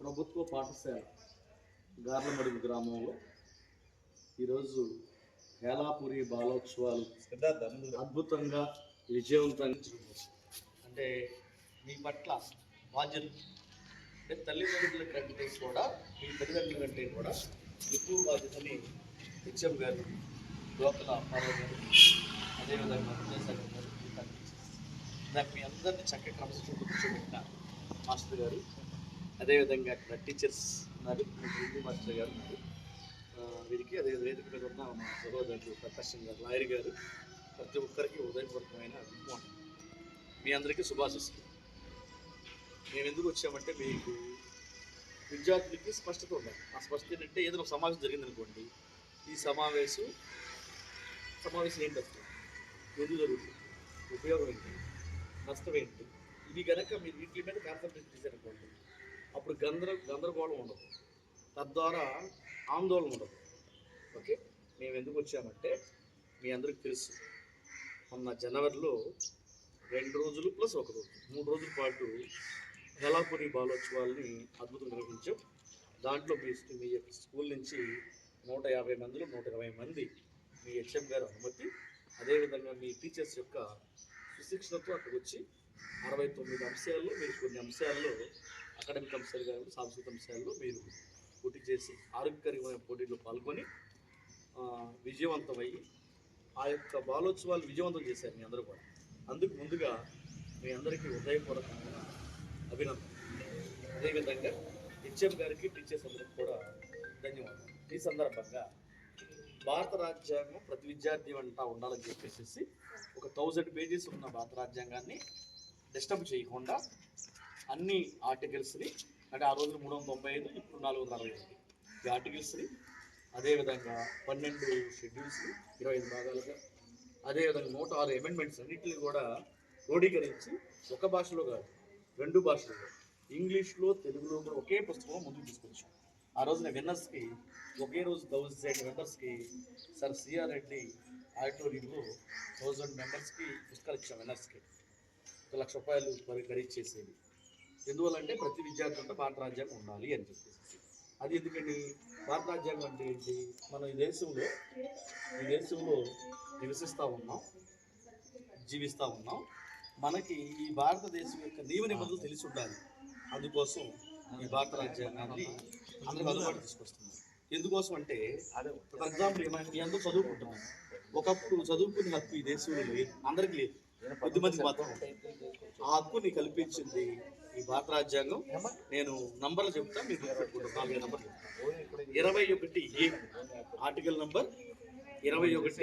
ప్రభుత్వ పాఠశాల గార్లమడుగు గ్రామంలో ఈరోజు హేలాపురి బాలోత్సవాలు అద్భుతంగా విజయవంతంగా అంటే మీ పట్ల బాధ్యత అంటే తల్లిదండ్రుల కంటే కూడా మీ తల్లిదండ్రుల కంటే కూడా ఎక్కువ బాధ్యతని హెచ్ఎం గారు లోపల అప్పారావు గారు అదేవిధంగా విజయసాగర్ గారు దానికి మీ అందరినీ చక్కగా క్రమశిక్షణ కూర్చోబెట్టిన మాస్టర్ గారు అదేవిధంగా అక్కడ టీచర్స్ ఉన్నారు. హిందీ మాస్టర్ గారు ఉన్నారు. వీరికి అదే వేదిక మీద ఉన్న మా సహోదరులు ప్రకాశం గారు లాయర్ గారు ప్రతి ఒక్కరికి ఉదయపూర్వకమైన గుడ్ మీ అందరికీ శుభాశిస్తుంది మేము ఎందుకు వచ్చామంటే మీకు విద్యార్థులకి స్పష్టత ఉండాలి. ఆ స్పష్టత ఏంటంటే ఏదైనా ఒక సమావేశం జరిగిందనుకోండి ఈ సమావేశం సమావేశం ఏంటి అసలు ఎందుకు జరుగుతుంది? ఉపయోగం ఏంటి? నష్టం ఏంటి? ఇవి కనుక మీరు వీటి మీద కాన్సన్ట్రేట్ చేశారనుకోండి అప్పుడు గందర గందరగోళం ఉండదు. తద్వారా ఆందోళన ఉండదు. ఓకే? మేము ఎందుకు వచ్చామంటే మీ అందరికి తెలుసు. మొన్న జనవరిలో రెండు రోజులు ప్లస్ ఒక రోజు. మూడు రోజుల పాటు హెలాపురి బాలోత్సవాల్ని అద్భుతంగా నిర్వహించాం. దాంట్లో మీ మీ యొక్క స్కూల్ నుంచి నూట యాభై మందిలో నూట ఇరవై మంది మీ హెచ్ఎం గారు అనుమతి అదేవిధంగా మీ టీచర్స్ యొక్క సుశిక్షణతో అక్కడికి వచ్చి అరవై తొమ్మిది అంశాల్లో మీరు కొన్ని అంశాల్లో అకాడమిక్ అంశాలు కానీ సాంస్కృతిక అంశాల్లో మీరు పోటీ చేసి ఆరోగ్యకరమైన పోటీల్లో పాల్గొని విజయవంతమయ్యి ఆ యొక్క బాలోత్సవాలు విజయవంతం చేశారు మీ అందరూ కూడా. అందుకు ముందుగా మీ అందరికీ హృదయపూర్వకమైన అభినందన అదేవిధంగా హెచ్ఎం గారికి టీచర్స్ అందరికి కూడా ధన్యవాదాలు. ఈ సందర్భంగా భారత రాజ్యాంగం ప్రతి విద్యార్థి వెంట ఉండాలని చెప్పేసి ఒక థౌజండ్ పేజెస్ ఉన్న భారత రాజ్యాంగాన్ని డిస్టర్బ్ చేయకుండా అన్ని ఆర్టికల్స్ని అంటే ఆ రోజున మూడు వందల తొంభై ఐదు ఇప్పుడు నాలుగు వందల అరవై ఐదు. ఈ ఆర్టికల్స్ని అదేవిధంగా పన్నెండు షెడ్యూల్స్ని ఇరవై ఐదు భాగాలుగా అదేవిధంగా నూట ఆరు అమెండ్మెంట్స్ అన్నింటిని కూడా క్రోడీకరించి ఒక భాషలో కాదు రెండు భాషల్లో ఇంగ్లీష్లో తెలుగులో కూడా ఒకే పుస్తకం ముందుకు తీసుకొచ్చాం. ఆ రోజున విన్నర్స్కి ఒకే రోజు థౌజండ్ మెంబర్స్కి సార్ సిఆర్ రెడ్డి ఆడిటోరియంలో థౌజండ్ మెంబర్స్కి పుస్తకాలు ఇచ్చాం విన్నర్స్కి ఒక లక్ష రూపాయలు మరి ఖరీదు చేసేది. ఎందువల్లంటే ప్రతి విద్యార్థి అంటే భారత రాజ్యాంగం ఉండాలి అని చెప్పేసి. అది ఎందుకని భారత రాజ్యాంగం అంటే ఏంటి? మనం ఈ దేశంలో ఈ దేశంలో నివసిస్తూ ఉన్నాం జీవిస్తూ ఉన్నాం. మనకి ఈ భారతదేశం యొక్క నియమ నిబంధనలు తెలిసి ఉండాలి. అందుకోసం ఈ భారత రాజ్యాంగాన్ని అందరికి అందుబాటు తీసుకొస్తున్నాం. ఎందుకోసం అంటే ఫర్ ఎగ్జాంపుల్ మీ అందరూ చదువుకుంటున్నాం. ఒకప్పుడు చదువుకునే హక్కు ఈ దేశంలో అందరికి లేదు. కొద్ది మందికి మాత్రం. ఆ హక్కుని కల్పించింది ఈ భారత రాజ్యాంగం. నేను నంబర్లు చెప్తా మీరు గుర్తుపెట్టుకుంటారు నాలుగైదు నంబర్లు ఇరవై ఒకటి ఏ. ఆర్టికల్ నంబర్ ఇరవై ఒకటి.